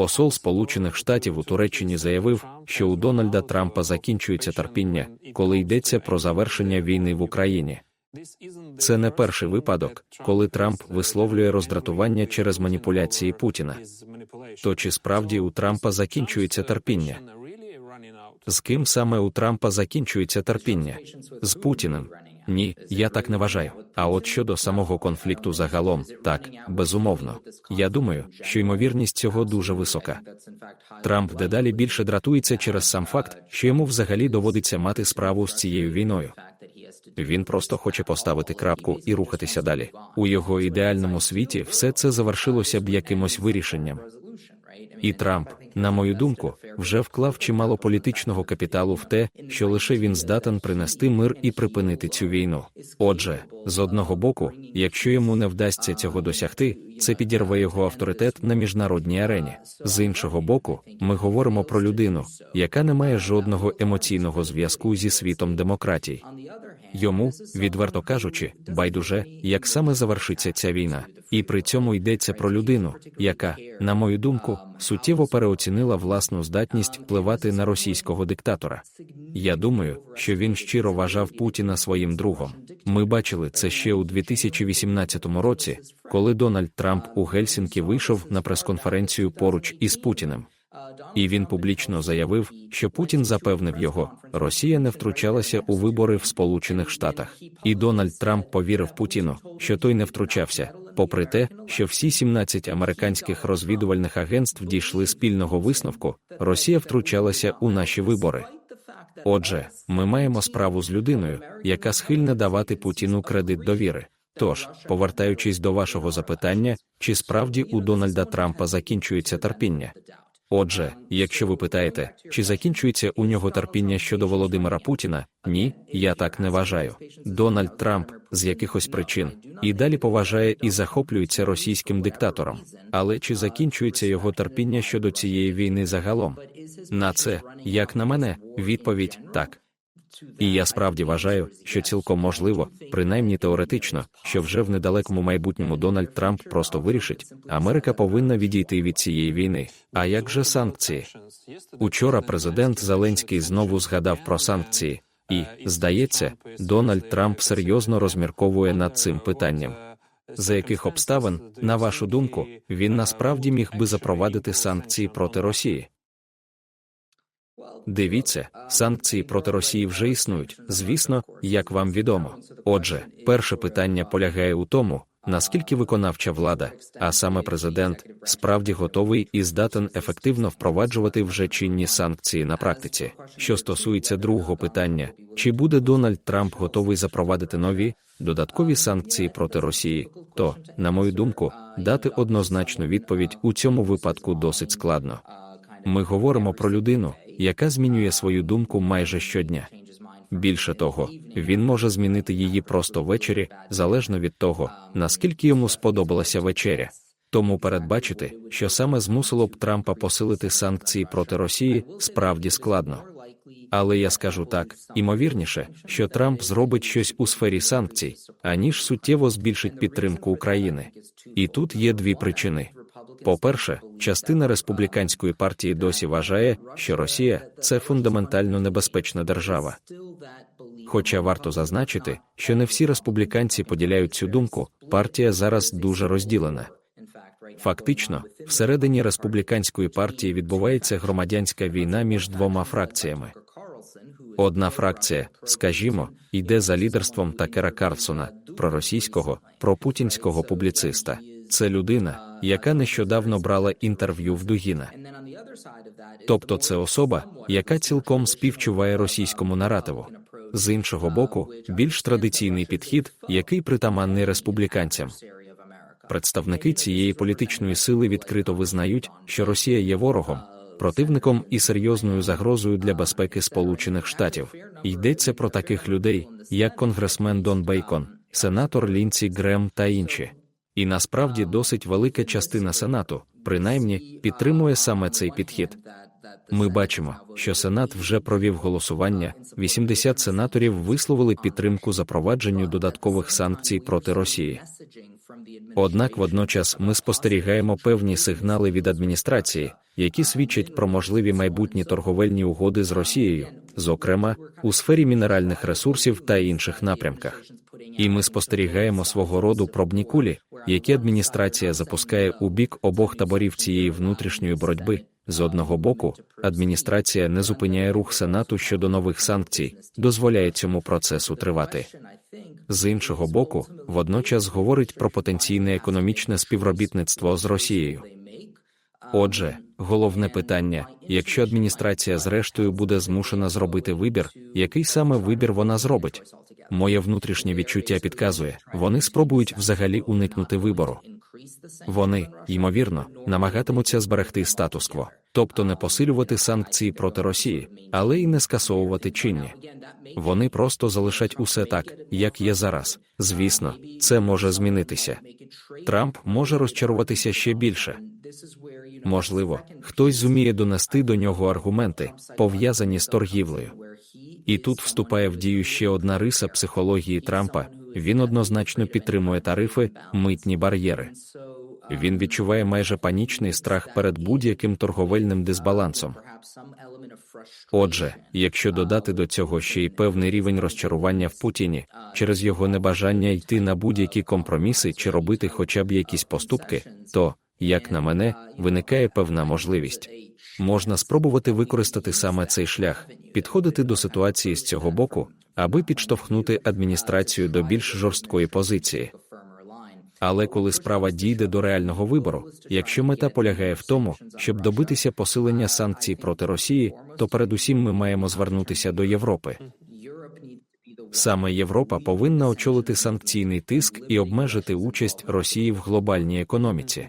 Посол Сполучених Штатів у Туреччині заявив, що у Дональда Трампа закінчується терпіння, коли йдеться про завершення війни в Україні. Це не перший випадок, коли Трамп висловлює роздратування через маніпуляції Путіна. То чи справді у Трампа закінчується терпіння? З ким саме у Трампа закінчується терпіння? З Путіним? Ні, я так не вважаю. А от щодо самого конфлікту загалом, так, безумовно. Я думаю, що ймовірність цього дуже висока. Трамп дедалі більше дратується через сам факт, що йому взагалі доводиться мати справу з цією війною. Він просто хоче поставити крапку і рухатися далі. У його ідеальному світі все це завершилося б якимось вирішенням. І Трамп, на мою думку, вже вклав чимало політичного капіталу в те, що лише він здатен принести мир і припинити цю війну. Отже, з одного боку, якщо йому не вдасться цього досягти, це підірве його авторитет на міжнародній арені. З іншого боку, ми говоримо про людину, яка не має жодного емоційного зв'язку зі світом демократій. Йому, відверто кажучи, байдуже, як саме завершиться ця війна. І при цьому йдеться про людину, яка, на мою думку, суттєво переоцінила власну здатність впливати на російського диктатора. Я думаю, що він щиро вважав Путіна своїм другом. Ми бачили це ще у 2018 році, коли Дональд Трамп у Гельсінкі вийшов на прес-конференцію поруч із Путіним. І він публічно заявив, що Путін запевнив його, Росія не втручалася у вибори в Сполучених Штатах. І Дональд Трамп повірив Путіну, що той не втручався, попри те, що всі 17 американських розвідувальних агентств дійшли спільного висновку, Росія втручалася у наші вибори. Отже, ми маємо справу з людиною, яка схильна давати Путіну кредит довіри. Тож, повертаючись до вашого запитання, чи справді у Дональда Трампа закінчується терпіння? Отже, якщо ви питаєте, чи закінчується у нього терпіння щодо Володимира Путіна, ні, я так не вважаю. Дональд Трамп з якихось причин і далі поважає і захоплюється російським диктатором. Але чи закінчується його терпіння щодо цієї війни загалом? На це, як на мене, відповідь так. І я справді вважаю, що цілком можливо, принаймні теоретично, що вже в недалекому майбутньому Дональд Трамп просто вирішить, Америка повинна відійти від цієї війни. А як же санкції? Учора президент Зеленський знову згадав про санкції, і, здається, Дональд Трамп серйозно розмірковує над цим питанням. За яких обставин, на вашу думку, він насправді міг би запровадити санкції проти Росії? Дивіться, санкції проти Росії вже існують, звісно, як вам відомо. Отже, перше питання полягає у тому, наскільки виконавча влада, а саме президент, справді готовий і здатен ефективно впроваджувати вже чинні санкції на практиці. Що стосується другого питання, чи буде Дональд Трамп готовий запровадити нові додаткові санкції проти Росії, то, на мою думку, дати однозначну відповідь у цьому випадку досить складно. Ми говоримо про людину, яка змінює свою думку майже щодня. Більше того, він може змінити її просто ввечері, залежно від того, наскільки йому сподобалася вечеря. Тому передбачити, що саме змусило б Трампа посилити санкції проти Росії, справді складно. Але я скажу так: імовірніше, що Трамп зробить щось у сфері санкцій, аніж суттєво збільшить підтримку України. І тут є дві причини. По-перше, частина республіканської партії досі вважає, що Росія це фундаментально небезпечна держава. Хоча варто зазначити, що не всі республіканці поділяють цю думку, партія зараз дуже розділена. Фактично, всередині республіканської партії відбувається громадянська війна між двома фракціями. Одна фракція, скажімо, йде за лідерством Такера Карлсона, проросійського, пропутінського публіциста. Це людина, яка нещодавно брала інтерв'ю в Дугіна. Тобто це особа, яка цілком співчуває російському наративу. З іншого боку, більш традиційний підхід, який притаманний республіканцям. Представники цієї політичної сили відкрито визнають, що Росія є ворогом, противником і серйозною загрозою для безпеки Сполучених Штатів. Йдеться про таких людей, як конгресмен Дон Бейкон, сенатор Лінці Грем та інші. І насправді досить велика частина Сенату, принаймні, підтримує саме цей підхід. Ми бачимо, що Сенат вже провів голосування. 80 сенаторів висловили підтримку запровадженню додаткових санкцій проти Росії. Однак водночас ми спостерігаємо певні сигнали від адміністрації, які свідчать про можливі майбутні торговельні угоди з Росією, зокрема у сфері мінеральних ресурсів та інших напрямках. І ми спостерігаємо свого роду пробні кулі, які адміністрація запускає у бік обох таборів цієї внутрішньої боротьби. З одного боку, адміністрація не зупиняє рух Сенату щодо нових санкцій, дозволяє цьому процесу тривати. З іншого боку, водночас говорить про потенційне економічне співробітництво з Росією. Отже, головне питання: якщо адміністрація зрештою буде змушена зробити вибір, який саме вибір вона зробить? Моє внутрішнє відчуття підказує, вони спробують взагалі уникнути вибору. Вони, ймовірно, намагатимуться зберегти статус-кво, тобто не посилювати санкції проти Росії, але й не скасовувати чинні. Вони просто залишать усе так, як є зараз. Звісно, це може змінитися. Трамп може розчаруватися ще більше. Можливо, хтось зуміє донести до нього аргументи, пов'язані з торгівлею. І тут вступає в дію ще одна риса психології Трампа. Він однозначно підтримує тарифи, митні бар'єри. Він відчуває майже панічний страх перед будь-яким торговельним дисбалансом. Отже, якщо додати до цього ще й певний рівень розчарування в Путіні через його небажання йти на будь-які компроміси чи робити хоча б якісь поступки, то, як на мене, виникає певна можливість. Можна спробувати використати саме цей шлях, підходити до ситуації з цього боку, аби підштовхнути адміністрацію до більш жорсткої позиції. Але коли справа дійде до реального вибору, якщо мета полягає в тому, щоб добитися посилення санкцій проти Росії, то передусім ми маємо звернутися до Європи. Саме Європа повинна очолити санкційний тиск і обмежити участь Росії в глобальній економіці.